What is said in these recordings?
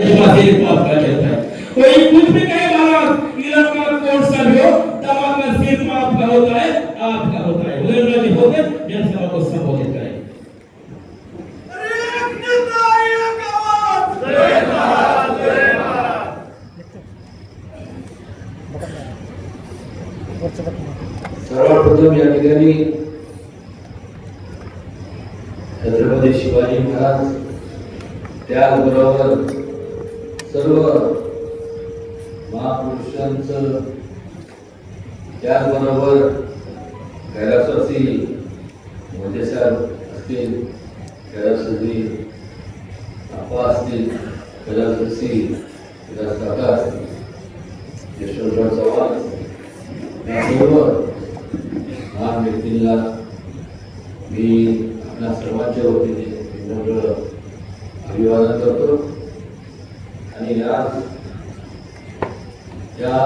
फासिल को आपका कहता है कोई कुछ भी कहे महाराज इलाका कौन सा भी हो तमाम का सिर्फ आपका होता है आपका होता है उधर में होकर जनसभा को सब हो संबोधित है सर्वप्रथम या ठिकाणी छत्रपती शिवाजी महाराज त्या त्याचबरोबर सर्व महापुरुषांचं त्याचबरोबर कैलासवासी मोदी साहेब असतील कैलासवासी आपा असतील कैलासवासी कैलास काका असतील यशवंतराव चव्हाण असतील या महान व्यक्तींना मी आपल्या सर्वांच्या वतीने अभिवादन करतो. आणि आज या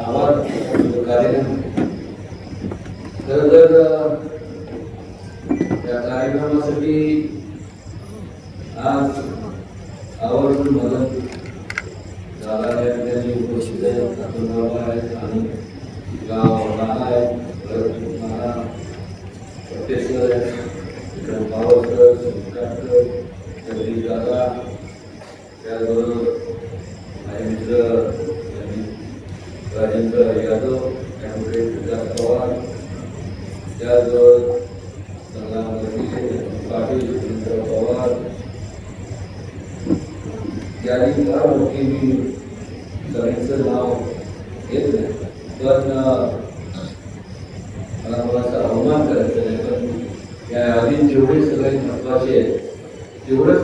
आवाज कार्यक्रम त्या कार्यक्रमासाठी आज आवर्जून मदत दादा या ठिकाणी उपस्थित आहेत आपण बाबा आहेत आणि गाव नाना आहेत भरत नाना सर आहेत विक्रम पावसकर संस्कार सर दादा त्याचबरोबर माझे मित्र राजेंद्र यादव त्यामुळे विकास पवार. त्याचबरोबर संग्राम पाटील सुरेंद्र पवार. यादी फार मोठी मी सगळ्यांचं नाव घेत नाही पण मला थोडासा अवमान करायचं नाही पण या आधी जेवढे सगळे महत्त्वाचे आहेत figuras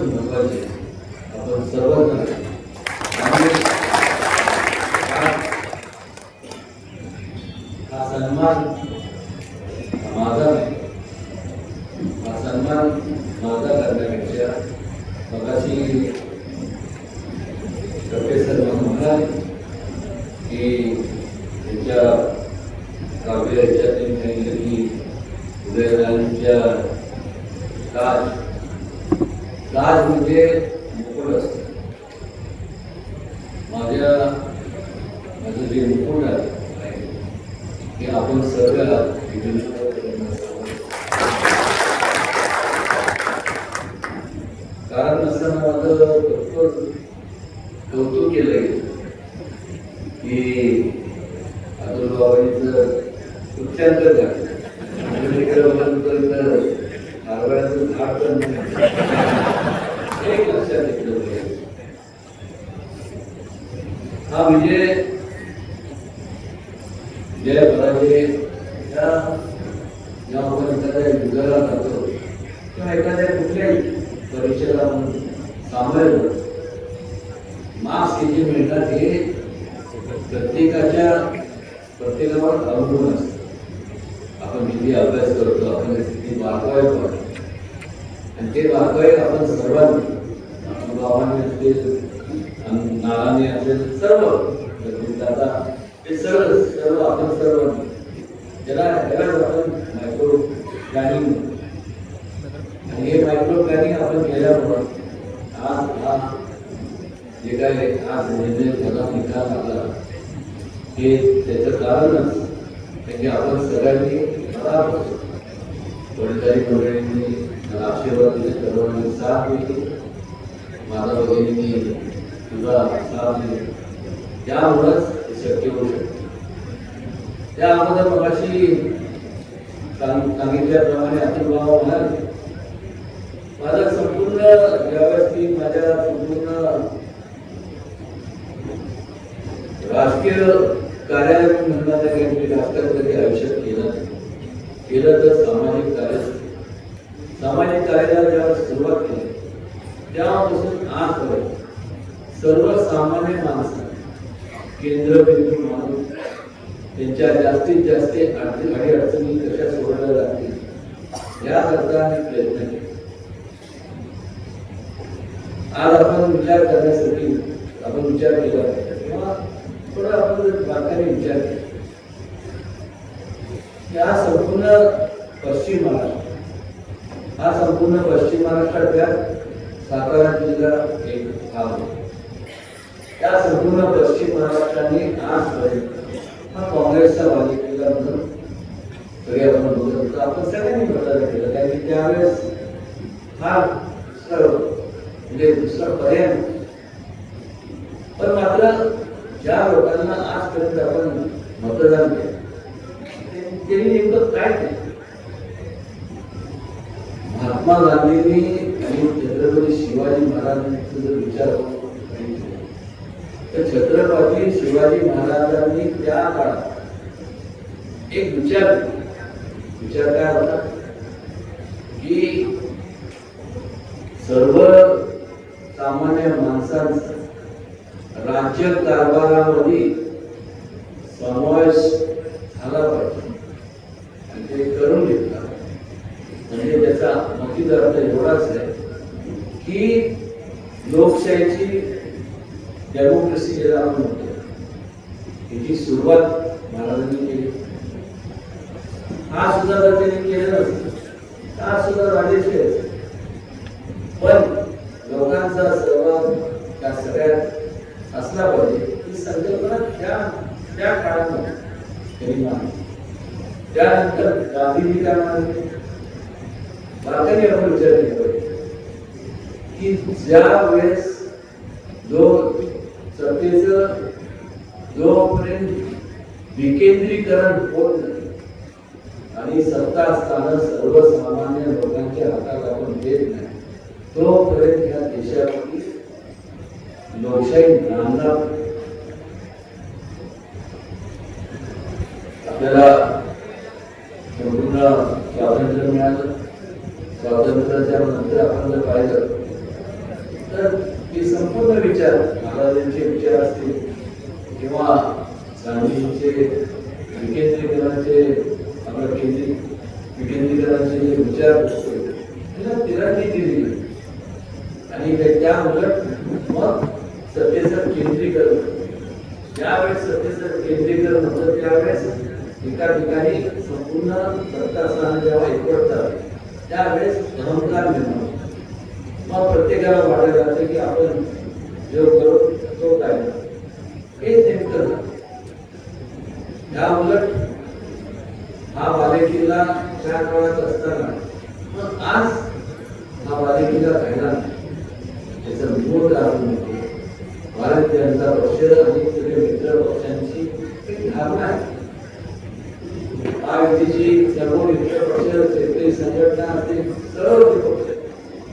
लहान असताना माझं भरपूर कौतुक केलं की अब्दुल बाबांचं उच्चांतर झालं आणि इकडं बघितलं तर नारळाचं झाड पण नाही. एक लक्षात घेतलं पाहिजे हा विजय जय पराजय या जेव्हा आपण एखाद्या युद्धाला जातो किंवा एखाद्या कुठल्याही परीक्षेला आपण सामोरे जातो मार्क्स हे जे मिळतात हे प्रत्येकाच्या प्रत्येकावर अवलंबून असतं आपण किती अभ्यास करतो आपण किती बारकावे पडतो आणि ते बारकावे आपण सर्वांनी आपण बाबांनी असतील आणि नानांनी असेल सर्व जगदीश दादा हे सर्व सर्व आपण सर्व त्याला त्यालाच आपण मायक्रो प्लॅनिंग आणि हे मायक्रो प्लॅनिंग आपण केल्यामुळं आज हा जे काय आज निर्णय झाला निकाल आला हे त्याचं कारणच म्हणजे आपण सगळ्यांनी खराब होतो वडीलधारी मंडळींनी मला आशीर्वाद दिले सर्वांनी साथ दिली माझा वडिलांनी तुझा साथ दिली त्यामुळंच हे शक्य होऊ शकतं त्या अगोदर मगाशी सांग- सांगितल्याप्रमाणे अतुल बाबा म्हणाले माझा संपूर्ण व्यवस्थित माझ्या संपूर्ण राजकीय कार्यालय म्हणणार काही मी राजकारण कधी आयुष्यात केलं नाही. केलं तर सामाजिक कार्य सामाजिक कार्याला जेव्हा सुरुवात केली तेव्हापासून आजपर्यंत सर्वसामान्य माणसं केंद्रबिंदू मानून त्यांच्या जास्तीत जास्त अडचणी अडी अडचणी कशा सोडवल्या जातील याकरता मी प्रयत्न केले. आज आपण विचार करण्यासाठी आपण विचार केला. पाहिजे किंवा थोडा आपण जर बारकाने विचार केला. की हा संपूर्ण पश्चिम महाराष्ट्र हा संपूर्ण पश्चिम महाराष्ट्रातल्या सातारा जिल्हा एक भाग होता त्या संपूर्ण पश्चिम महाराष्ट्राने आजपर्यंत हा काँग्रेसचा बालेकिल्ला म्हणून तरी आपण बोलत होतो आपण सगळ्यांनी प्रचार केला. कारण की त्यावेळेस हा सर्व म्हणजे दुसरा पर्याय पण मात्र ज्या लोकांना आजपर्यंत आपण मतदान केलं ते- त्यांनी नेमकं काय केलं? महात्मा गांधींनी आणि छत्रपती शिवाजी महाराजांचा जर विचार तर छत्रपती शिवाजी महाराजांनी त्या काळात एक विचार विचार काय होता? की सर्व सामान्य माणसांचा राज्य कारभारामध्ये समावेश झाला पाहिजे. आणि ते करून घेतला. म्हणजे त्याचा मुख्य अर्थ एवढाच आहे की लोकशाहीची डेमोक्रेसी ज्याला आपण म्हणतो त्याची सुरुवात महाराजांनी केली. हा सुद्धा जर त्यांनी केलं नसतं हा सुद्धा राजेशी पण लोकांचा सहभाग त्या सगळ्यात असला पाहिजे ही संकल्पना त्या त्या काळामध्ये त्यांनी मानली त्यानंतर गांधीजी काय मानले बारकाईने आपण विचार केला पाहिजे की ज्या वेळेस जो सत्तेचं जोपर्यंत विकेंद्रीकरण होत नाही आणि सत्ता असताना सर्वसामान्य लोकांच्या हातात आपण देत नाही तोपर्यंत या देशावरती लोकशाही नांदणार आपल्याला संपूर्ण स्वातंत्र्य मिळालं. स्वातंत्र्याच्या नंतर आपण जर पाहिलं तर हे संपूर्ण विचार महाराजांचे विचार असतील किंवा गांधींचे विकेंद्रीकरणाचे आपलं केंद्रीय विकेंद्रीकरणाचे जे विचार त्याला तिरांनी दिली आणि त्या- उलट मग सत्तेचं केंद्रीकरण ज्यावेळेस सत्तेचं केंद्रीकरण होतं त्यावेळेस एका ठिकाणी संपूर्ण सत्ता स्थान जेव्हा एकवटतात त्यावेळेस अहंकार निर्माण मग प्रत्येकाला वाटायला लागतं की आपण जो करू तो काय? हे नेमकं या उलट हा बालेकिल्ला त्या काळात असताना मग आज हा बालेकिल्ला राहिला नाही त्याचं मूळ कारण म्हणजे भारतीय जनता पक्ष आणि सगळे मित्र पक्षांची एक धारणा आहे महायुतीची सर्व मित्र पक्ष शेतकरी संघटना असतील सर्व ते पक्ष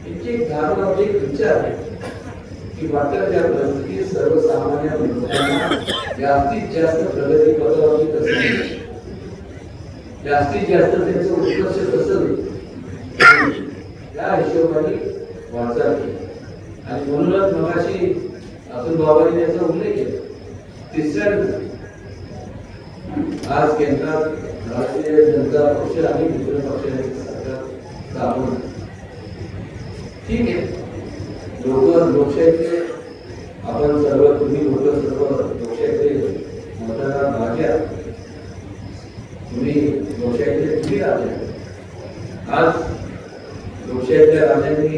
यांची एक धारणा म्हणजे एक विचार आहे की वाटत त्या परिस्थितीत सर्वसामान्य लोकांना जास्तीत जास्त प्रगती पथावरती कसं नेईल? जास्तीत जास्त त्यांचं उत्कर्ष कसं होईल? त्या हिशोबाने वाटचाल केली आणि म्हणूनच मगाशी अतुल बाबांनी त्याचा उल्लेख केला तिसऱ्या आज केंद्रात भारतीय जनता पक्ष आणि मित्र पक्षाचे सरकार स्थापन ठीक आहे. लोक लोकशाहीचे आपण सर्व तुम्ही लोक सर्व लोकशाहीचे मतदार भाग्या तुम्ही लोकशाहीचे तुम्ही राजे आज लोकशाहीच्या राजांनी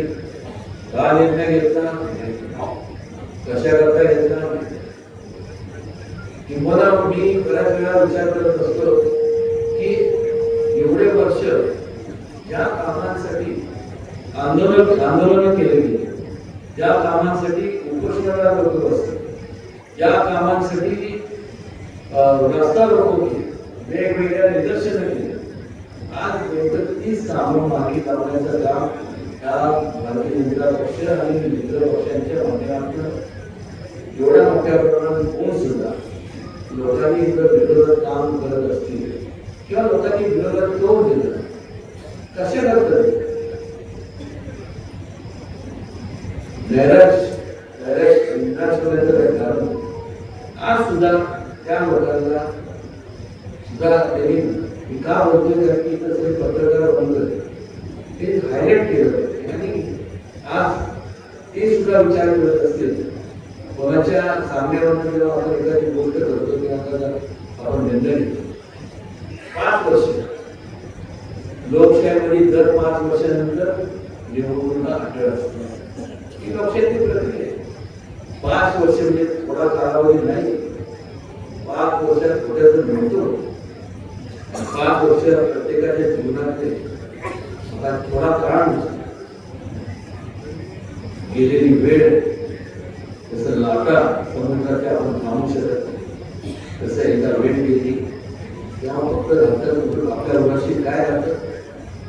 का निर्णय घेतला? कशा करता घेतला किंवा मी बऱ्याच वेळा विचार करत असतो की एवढे वर्ष ज्या कामांसाठी आंदोलन आंदोलन केले गेले ज्या कामांसाठी उपोषणाला लोक बसले ज्या कामांसाठी रस्ता रोको केले. वेगवेगळ्या निदर्शनं केली. आज नेमकं तीच कामं मागे लावण्याचं काम या भारतीय जनता पक्ष आणि मित्र पक्षांच्या माध्यमातून मोठ्या प्रमाणात होऊन सुद्धा लोकांनी जर विरोधात काम करत असतील किंवा लोकांनी विरोधात तोड दिलं कसे करतात नैराज निराशपर्यंत भेटणार आज सुद्धा त्या लोकांना सुद्धा त्यांनी मी का बोलतोय कारण की इथं सगळे पत्रकार बंद होते. ते हायलाइट केलं पाहिजे. आणि आज ते सुद्धा विचार करत असतील कोणाच्या सामन्यावर जेव्हा आपण एखादी गोष्ट करतो किंवा एखादा आपण निर्णय घेतो पाच वर्ष लोकशाहीमध्ये दर पाच वर्षानंतर निवडणुका अटळ असतात पक्षाची प्रक्रिया आहे. पाच वर्ष म्हणजे थोडा कालावधी नाही पाच वर्षात थोड्या जर मिळतो आणि पाच वर्ष प्रत्येकाच्या जीवनातले आता थोडा काळ नसतो. गेलेली वेळ जसं लाटा समुद्राच्या आपण थांबू शकत नाही तसं एकदा वेळ गेली तेव्हा फक्त राहतं आपल्या मुलाशी काय राहतं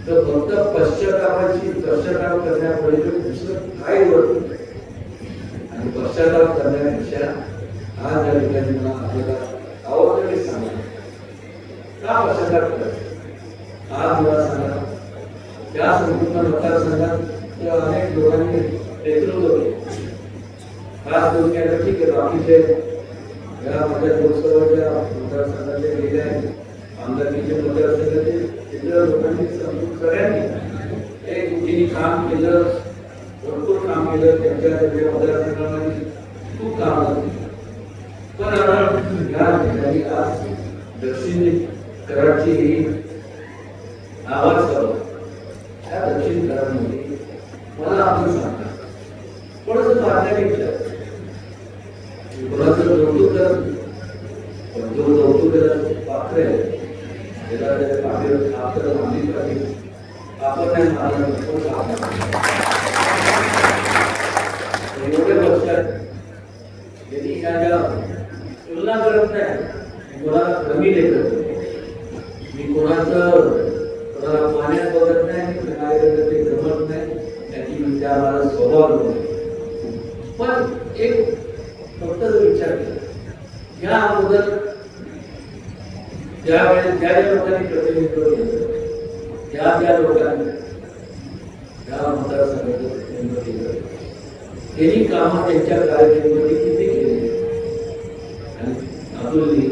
तर फक्त पश्चातापाची पश्चाताप करण्यापलीकडे दुसरं काय वरत नाही. आणि पश्चाताप करण्यापेक्षा आज या ठिकाणी मला आपल्याला आवडतं सांगा का पश्चाताप करायचं आज मला सांगा त्या संपूर्ण मतदारसंघात त्या अनेक लोकांनी नेतृत्व केले खास करून काय झालं, ठीक आहे बाकीचे या माझ्या लोकसभेच्या मतदारसंघाचे गेले आहेत आमदारकीचे मतदारसंघाचे तिथल्या लोकांनी समजून सगळ्यांनी एक युतीने काम केलं भरपूर काम केलं त्यांच्या त्या मतदारसंघामध्ये खूप काम झालं पण आता या ठिकाणी आज दक्षिण कराडची ही आवाज सभा त्या दक्षिण कराडमध्ये मला आपण सांगता थोडंसं प्राधान्य कोणाचं कौतुक करत नाही. पण जो कौतुक करायचं पात्र आहे त्याला त्याच्या पाठीवर आपल्याला मानली पाहिजे आपण नाही मानलं तर तो साधणार. एवढे लक्षात त्यांनी या ज्या तुलना करत नाही. कोणाला कमी लेखत मी कोणाचं कोणाला पाण्यात बघत नाही आणि काय करत ते जमत नाही त्याची विचार मला स्वभाव नाही. पण एक फक्त जर विचार केला या अगोदर ज्यावेळेस ज्या ज्या लोकांनी प्रतिनिधित्व केलं त्या त्या लोकांनी त्या मतदारसंघाचं प्रतिनिधित्व केलं त्यांनी कामं त्यांच्या कारकिर्दीमध्ये किती केली? आणि संस्कृती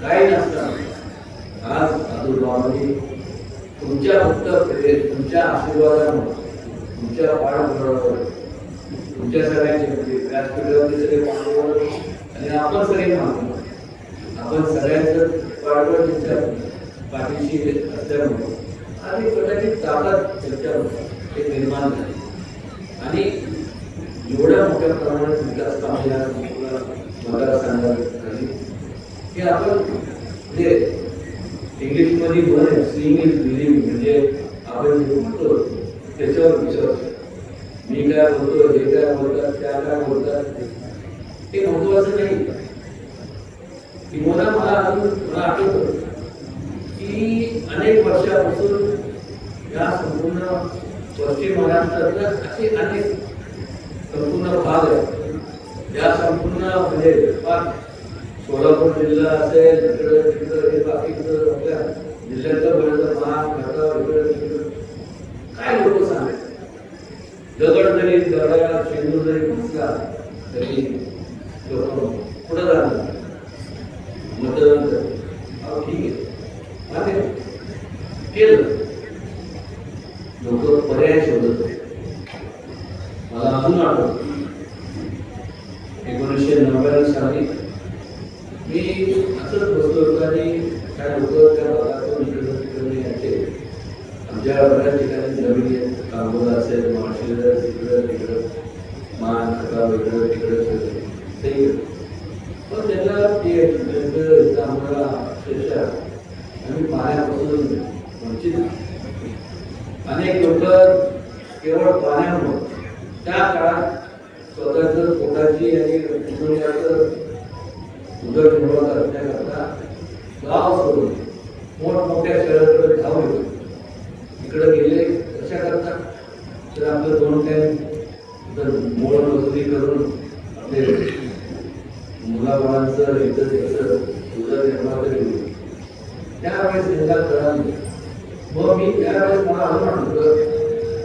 काय नसतात आज अतुल तुमच्या फक्त प्रे- तुमच्या आशीर्वादामुळे तुमच्या पाठबळावर तुमच्या सगळ्यांचे म्हणजे व्यासपीठावरती सगळे पाठबळ आणि आपण सगळे मानतो आपण सगळ्यांचं पाठबळ तुमच्या पाठीशी असल्यामुळे आणि कदाचित ताकद त्यांच्यावर हे निर्माण झाली. आणि एवढ्या मोठ्या प्रमाणात विकास काम या मतदारसंघात झाली की आपण म्हणजे इंग्लिशमध्ये म्हणे सिंग इज बिलिव्ह म्हणजे आपण जे म्हणतो त्याच्यावर विचार असतो. मी काय बोलतो हे काय बोलतात त्या काय बोलतात हे महत्वाचं नाही किंवा मला अजून मला आठवतं की अनेक वर्षापासून या संपूर्ण पश्चिम महाराष्ट्रातल्या असे अनेक संपूर्ण भाग आहेत या संपूर्ण म्हणजे पाक सोलापूर जिल्हा असेल इकडं तिकडं हे बाकीचं आपल्या जिल्ह्याचं बरेच महाग खटाव इकडं तिकडं. काय लोक सांगायचं दगड जरी दगडा शेंदूर जरी घुसला तरी लोक पुढं जाणार मतदान ठीक आहे. केलं लोक पर्याय शोधत होते. मला अजून आठवत एकोणीसशे नव्याण्णव साली मी असंच बसलो होतो आणि काय लोक त्या भागातून इकडं तिकडे यायचे आमच्या बऱ्याच ठिकाणी जमिनी आहेत कांबोला असेल माळशिरस इकडं तिकडं मान खटाव इकडं तिकडं ते पण त्यांना ते त्यांचं आम्हाला अक्षरशः आम्ही पाण्यापासून वंचित अनेक लोक केवळ त्या काळात स्वतःच पोटाची आणि कुटुंबाचं उदरनिर्वाह करण्याकरता गाव सोडून मोठमोठ्या शहराकडे धाव येतो इकडे गेले कशा करता तर आपलं दोन टाईम तर मूळ मजुरी करून ते मुलाबाळांचं इथं त्याचं उदरनिर्वाह निर्माण होईल त्यावेळेस त्यांना कळालं मग मी त्यावेळेस मला अजून आठवतं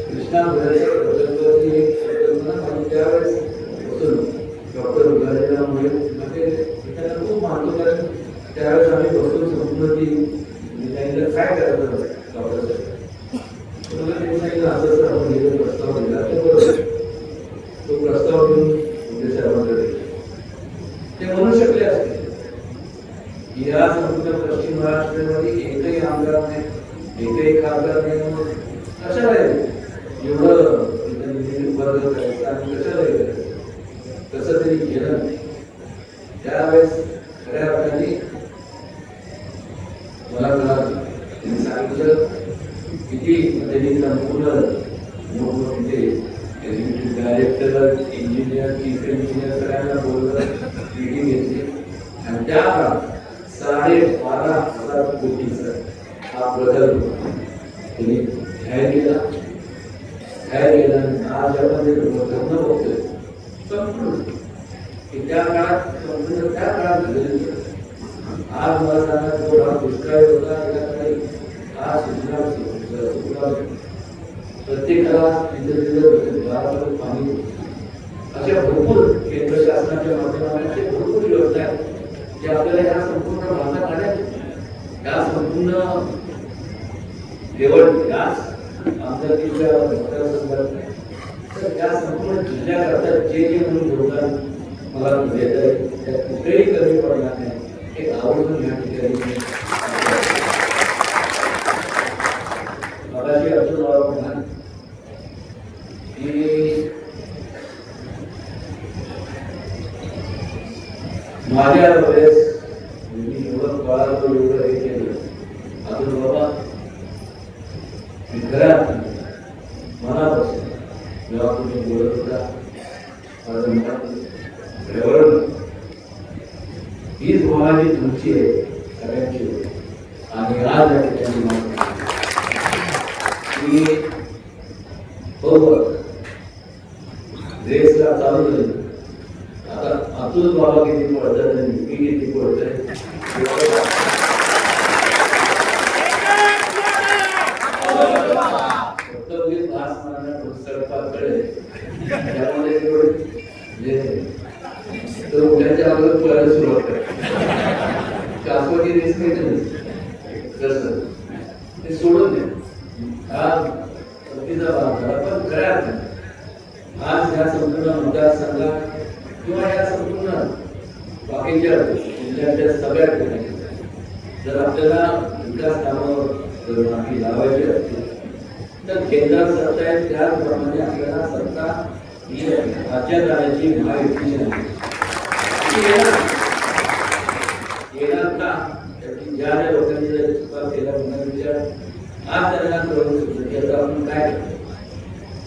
कृष्णा भरे प्रकल्पाची एक संकल्पना माझी त्यावेळेस बसून डॉक्टर उगारेरामुळे म्हणजे त्याला खूप मानतो कारण त्यावेळेस आम्ही बसून संपूर्ण ती त्यांना काय करायचं? डॉक्टर साहेब. मला त्यांनी सांगितलं असं असं आपण प्रस्ताव दिला. ते बरोबर. तो प्रस्ताव घेऊन उद्या साहेबांकडे गेला. ते म्हणू शकले असते की या संपूर्ण पश्चिम महाराष्ट्रामध्ये एकही आमदार नाही एकही खासदार नाही मग कशाला आहे? एवढं इथं निधी वर्ग करायचा आणि कशाला हे करायचं कसं तरी केलं त्यावेळेस खऱ्या अर्थाने मला कळालं त्यांनी सांगितलं किती त्यांनी संपूर्ण मोठमोठे डायरेक्टर इंजिनियर चीफ इंजिनियर सगळ्यांना बोललं मिटिंग घेतली आणि त्या काळात साडे बारा हजार कोटीचा हा प्रकल्प त्यांनी जाहीर केला जाहीर केला आणि आज आपण जे धोरण बघतोय संपूर्ण की त्या काळात संपूर्ण त्या काळात झालेलं होतं. आज होता आज प्रत्येकाला पाणी अशा भरपूर केंद्र शासनाच्या माध्यमातून भरपूर योजना आहेत आपल्याला या संपूर्ण भागात या संपूर्ण केवळ याच आमदारकीच्या मतदारसंघात तर संपूर्ण जिल्ह्याकरता जे जे म्हणून योगदान मला देत आहे कुठेही कमी पडणार नाही. हे आवडून या ठिकाणी मी मगाशी अर्जुन बाबा म्हणाल की माझ्या वेळेस मी एवढं कळालो एवढं हे केलं अजून बाबा मी घरात मनापासून जेव्हा तुम्ही बोलत होता माझं मनात रेवरलं. हीच भावना जी तुमची आहे सगळ्यांची आहे. आणि आज या ठिकाणी मला की बरोबर रेसला चालू झाली आता अतुल बाबा किती पडतात आणि मी किती पडतोय फक्त उगीच भास मारण्यात पुस्तकात कळले त्यामध्ये थोडे म्हणजे तर उद्याच्या अगोदर पळायला सुरुवात कर शाश्वती रेस काही नाही कसं ते सोडून द्या आज सक्तीचा भाग झाला पण खऱ्या अर्थाने आज या संपूर्ण मतदारसंघात किंवा या संपूर्ण बाकीच्या जिल्ह्याच्या सगळ्या ठिकाणी जर आपल्याला विकास कामावर जर मागे लावायची असतील तर केंद्रात आहे त्याचप्रमाणे आपल्याला सत्ता ही राज्यात येणार. का ज्या ज्या लोकांनी विचार आज त्यांना आपण काय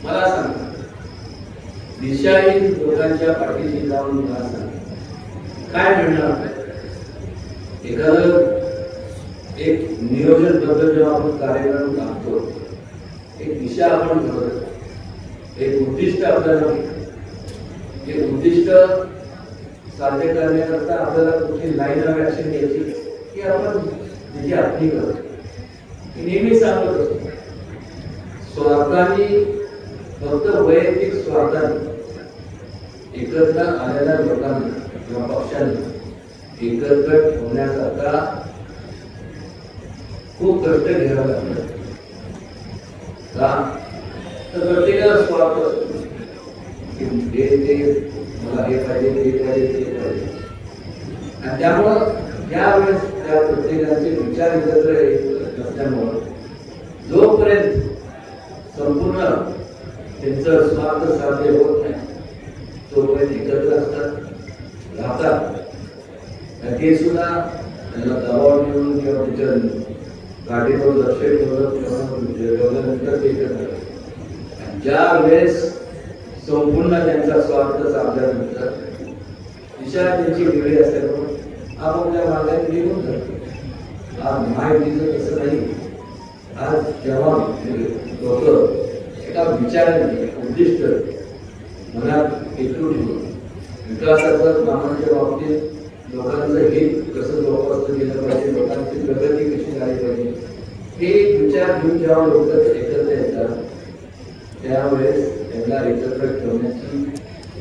मला सांगा दिशाहीन लोकांच्या पाठीशी जाऊन मला सांगा काय म्हणणार आपल्याला? एखादं एक नियोजनबद्ध जेव्हा आपण कार्यक्रम आखतो एक दिशा आपण ठरवतो एक उद्दिष्ट आपल्याला हे उद्दिष्ट साध्य करण्याकरता आपल्याला कुठली लाईन ऑफ ॲक्शन घ्यायची की आपण त्याची आखणी करतो मी नेहमी सांगत असतो स्वार्थाने फक्त वैयक्तिक स्वार्थाने एकत्र आलेल्या लोकांना किंवा पक्षांना एकत्र ठेवण्याकरता खूप कष्ट घ्यावं लागतं का तर प्रत्येकाला स्वार्थ असतो. की हे ते मला हे पाहिजे ते पाहिजे ते पाहिजे. आणि त्यामुळं त्यावेळेस त्या प्रत्येकाचे विचार एकत्र येत नसल्यामुळं जोपर्यंत संपूर्ण त्यांचं स्वार्थ साध्य होत नाही तोपर्यंत एकत्र असतात राहतात. आणि ते सुद्धा त्यांना दबाव मिळून किंवा त्याच्या गाडीवर लक्ष ठेवलं ठेवल्यानंतर ते ज्या वेळेस संपूर्ण त्यांचा स्वार्थ साधल्यानंतर दिशा त्यांची वेगळी असल्यामुळे आपण त्या मार्गाने निघून जातो. आज माहितीचं तसं नाही. आज जेव्हा लोक एका विचाराने एक उद्दिष्ट मनात एकूण ठेवून विकासाच्या कामांच्या बाबतीत लोकांचं हित कसं जोपासलं गेलं पाहिजे लोकांची प्रगती कशी झाली पाहिजे? हे विचार घेऊन जेव्हा लोक एकत्र येतात त्यावेळेस त्यांना एकत्र ठेवण्याची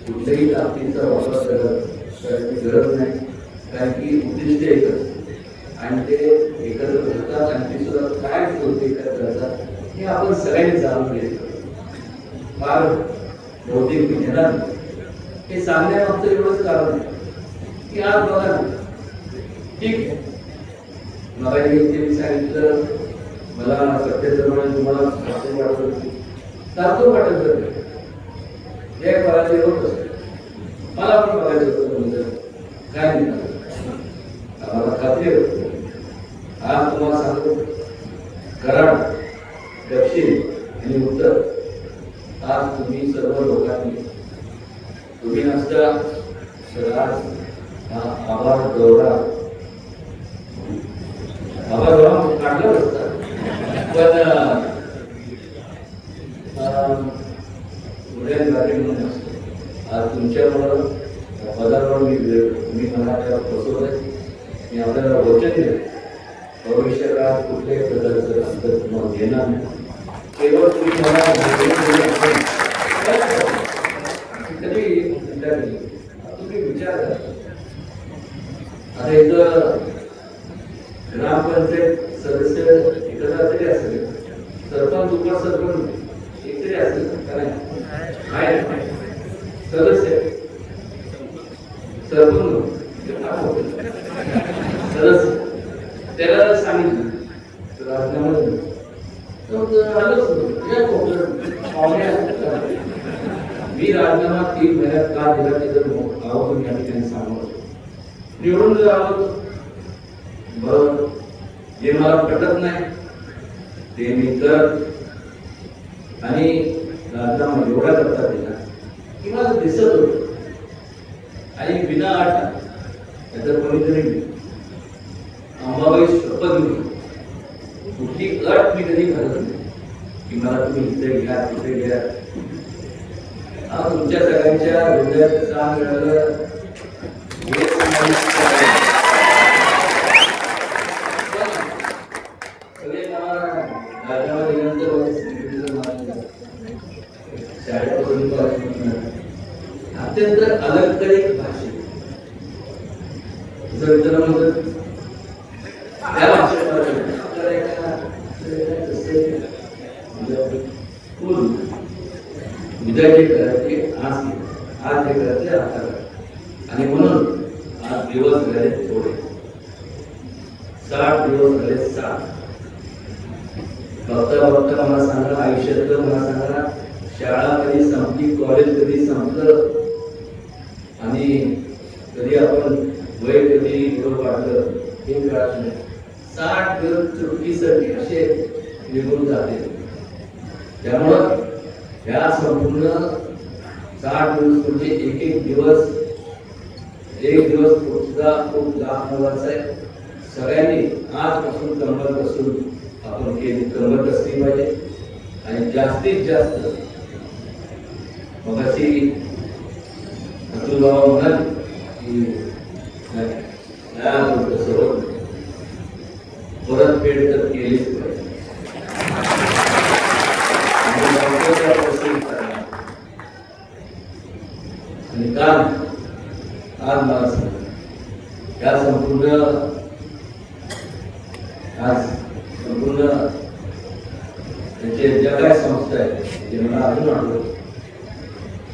कुठल्याही ताकदीचा वापर करत करायची गरज नाही. कारण की उद्दिष्ट एकच. आणि ते एकत्र होतात आणि ते सुद्धा काय गोष्टी एकत्र करतात हे आपण सगळ्यांनी जाणून घेतलं फार भौतिक मी हे सांगण्यामागचं एवढंच कारण आहे. की आज बघा. ठीक. आहे मला हे सांगितलं मला सत्याचं तुम्हाला सारखं वाटत. सारखं वाटत हे करायचे होत असते. मला पण बघायचं होतं म्हणजे काय नाही आम्हाला खात्री होती आज तुम्हाला सांगतो. कराड दक्षिण आणि उत्तर. आज तुम्ही सर्व लोकांनी. तुम्ही नसता तर आज हा आभार दौरा आभार दौरा काढला असता पण अं, उड्यान म्हणून आज तुमच्यामुळं या मी मी मला त्याला बसवलंय मी आपल्याला वचन दिलं. भविष्यकाळात कुठल्याही प्रकारचं अंतर तुम्हाला घेणार नाही. केवळ तुम्ही मला वचन दिलं असेल, तर कधी विचार केली. तुम्ही विचार करा आता ग्रामपंचायत सदस्य एखादा तरी असेल. सरपंच उपसरपंच एक तरी असेल का नाही? काय सदस्य. सरपंच. सदस्य. त्याला सांगितलं तर तर आलंच मी राजीनामा तीन महिन्यात का दिला ते जर आवर्जून या ठिकाणी सांगतो निवडून जर आलो बरं जे मला पटत नाही. ते मी करत आणि राजीनामा एवढा करता दिला की मला दिसत होत. आणि विना आठ त्याचं कोणीतरी अंबाबाई शपथ घेऊन कुठली अट मी कधी घालत नाही. की मला तुम्ही इथे घ्या तिथे घ्या. हा तुमच्या सगळ्यांच्या हृदयात काम मिळालं अत्यंत अलंकारिक भाषे. जर त्याला त्या भाषेत आपल्याला एका जसं म्हणजे फुल उद्या जे करायचे आज घे. आज जे करायचे आता करा. आणि म्हणून आज दिवस झाले थोडे साठ दिवस झाले साठ बघता बघता मला सांगा आयुष्यातलं मला सांगा शाळा कधी संपली कॉलेज कधी संपलं आणि कधी आपण वय कधी वर वाढलं हे कळत नाही साठ दिवस चुटकीसाठी असे निघून जाते त्यामुळं या संपूर्ण साठ दिवस म्हणजे एक एक दिवस एक दिवस सुद्धा खूप लांब मोलाचा आहे सगळ्यांनी आजपासून कंबर बसून आपण केली कंबर कसली पाहिजे आणि जास्तीत जास्त मग अशी अतुल बाबा म्हणाल तर केलीच पाहिजे आणि काल आज मला या संपूर्ण आज संपूर्ण त्याचे ज्या काय संस्था आहेत ते मला अजून आठवत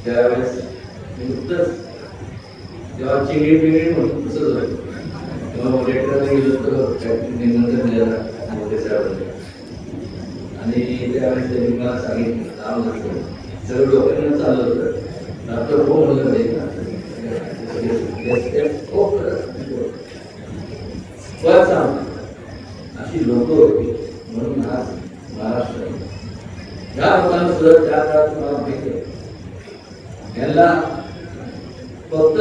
त्यावेळेस नुकतंच जेव्हा चिंगडी पिंगडी म्हणून तसंच होईल तेव्हा लेटरला गेलो तर निमंत्रण दिलं मोठे साहेबांनी. आणि त्यावेळेस त्यांनी मला सांगितलं नाव घेतलं सगळं डोक्यानं चाललं होतं. डॉक्टर हो म्हणलं नाही का? हो खरं. सांग अशी लोक होती. म्हणून आज महाराष्ट्र या लोकांना सुद्धा त्या काळात तुम्हाला माहिती आहे. यांना फक्त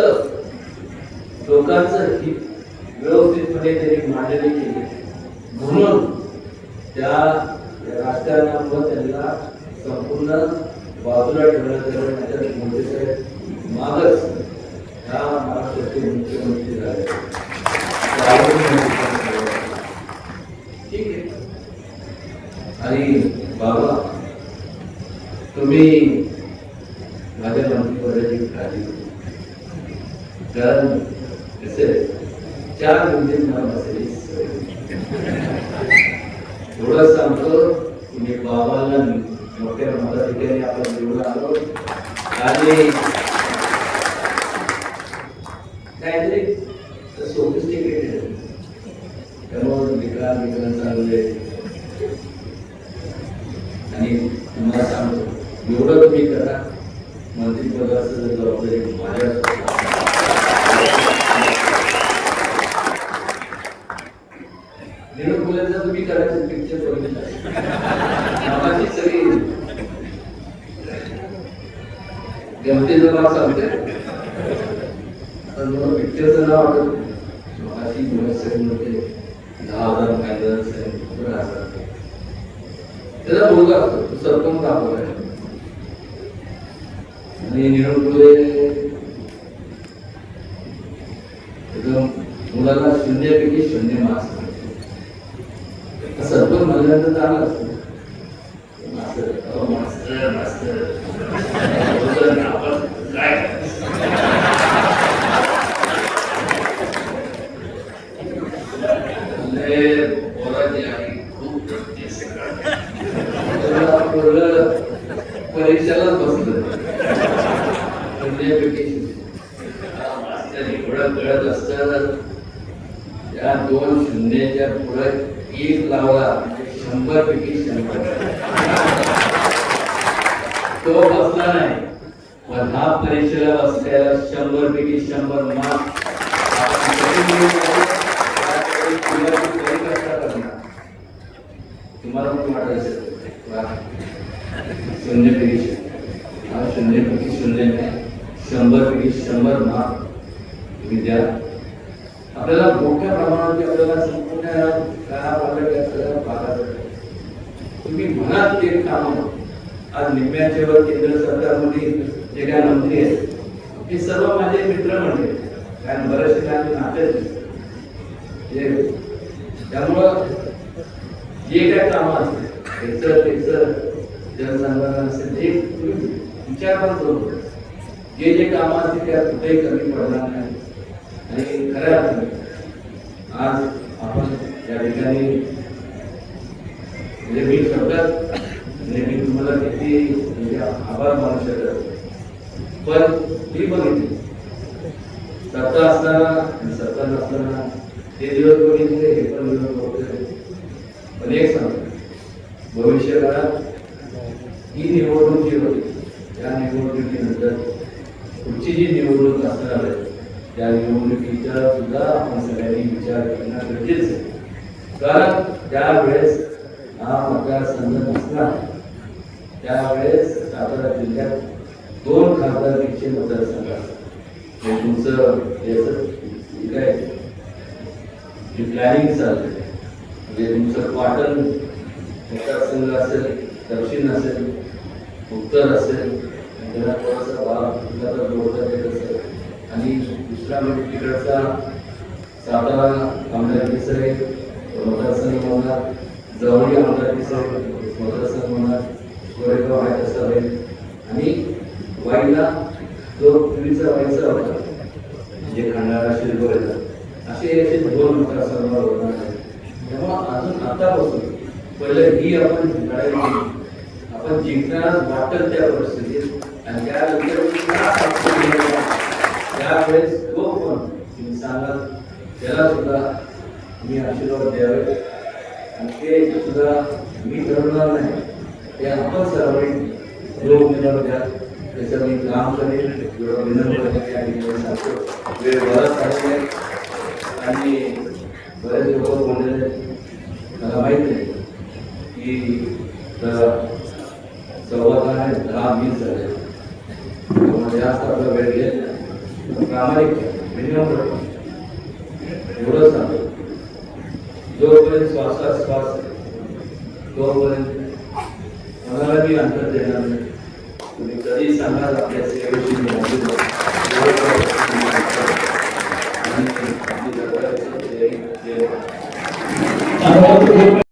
लोकांचं हित व्यवस्थितपणे त्यांनी मांडणी केली. म्हणून त्या राजकारणामुळे त्यांना संपूर्ण बाजूला ठेवण्यात आलं नाहीतर मोदी साहेब मागच ह्या महाराष्ट्राचे मुख्यमंत्री झाले. ठीक आहे. आणि बाबा तुम्ही माझ्या मंत्रिपदाची काळजी घेऊ. कारण कसं चार मिनिटे मला बसायची सवय होती. सांगतो की मी बाबाला मोठ्या मोठ्या ठिकाणी आपण निवडून आलो आणि काहीतरी सोफिस्टिकेटेड आहे त्यामुळे विक्रांत विक्रांत चांगले आणि तुम्हाला सांगतो एवढं तुम्ही करा मंत्रिपद जबाबदारी माझ्या म्हणाल ते काम आज निम्म्याच्या वर केंद्र सरकारमध्ये जे काय मंत्री आहेत हे सर्व माझे मित्र म्हणजे कारण बरेचसे काही नाते त्यामुळं जे काय कामं असतील त्याचं त्याचं जनसंधारण असेल ते तुम्ही विचार पण करू जे जे कामं असतील त्यात कुठेही कमी पडणार नाही आणि खऱ्या अर्थाने आज आपण या ठिकाणी म्हणजे मी शब्दात म्हणजे मी तुम्हाला किती म्हणजे आभार मानू शकत पण मी बघितले. सत्ता असताना आणि सत्ता नसताना ते दिवस बघितले हे पण दिवस बघितले पण एक सांगतो भविष्यकाळात ही निवडणूक जी होती त्या निवडणुकीनंतर पुढची जी निवडणूक असणार आहे त्या निवडणुकीचा सुद्धा आपण सगळ्यांनी विचार करणं गरजेचं आहे. कारण त्यावेळेस हा मतदारसंघ नसणार. त्यावेळेस सातारा जिल्ह्यात दोन खासदारकीचे मतदारसंघ असतात हे तुमचं याचं काय? जे प्लॅनिंग चाललंय म्हणजे तुमचं पाटण मतदारसंघ असेल दक्षिण असेल उत्तर असेल त्याला थोडासा भाग तुला जोडता येत असेल. आणि दुसरा म्हणजे तिकडचा सातारा आमदारकीचं एक मतदारसंघ होणार जवळी आमदारकीचं एक मतदारसंघ होणार गोरेगाव आहे तसा होईल आणि वाईला जो पूर्वीचा वाईचा होता म्हणजे खंडाळा शिरगोरेचा असे असे दोन मतदारसंघ होणार आहेत तेव्हा अजून आतापासून पहिलं ही आपण जिंकायला आपण जिंकणार वाटत त्या परिस्थितीत आणि त्यानंतर त्यावेळेस तो पण तुम्ही सांगा त्याला सुद्धा मी आशीर्वाद द्यावे. आणि ते सुद्धा मी ठरवणार नाही. ते आपण सर्वांनी लोक उमेदवार द्या त्याचं मी काम करेल विनंती वेळ बराच आहे आणि बरेच लोक बोललेले मला माहीत आहे की तर सव्वा दहा आणि दहा वीस झाले. त्यामुळे जास्त आपला वेळ घेत नाही. प्रामाणिक मिनिमम एवढं सांगतो. जोपर्यंत श्वासाश्वास तोपर्यंत कोणाला मी अंतर देणार नाही. तुम्ही कधी सांगाल आपल्या सेवेची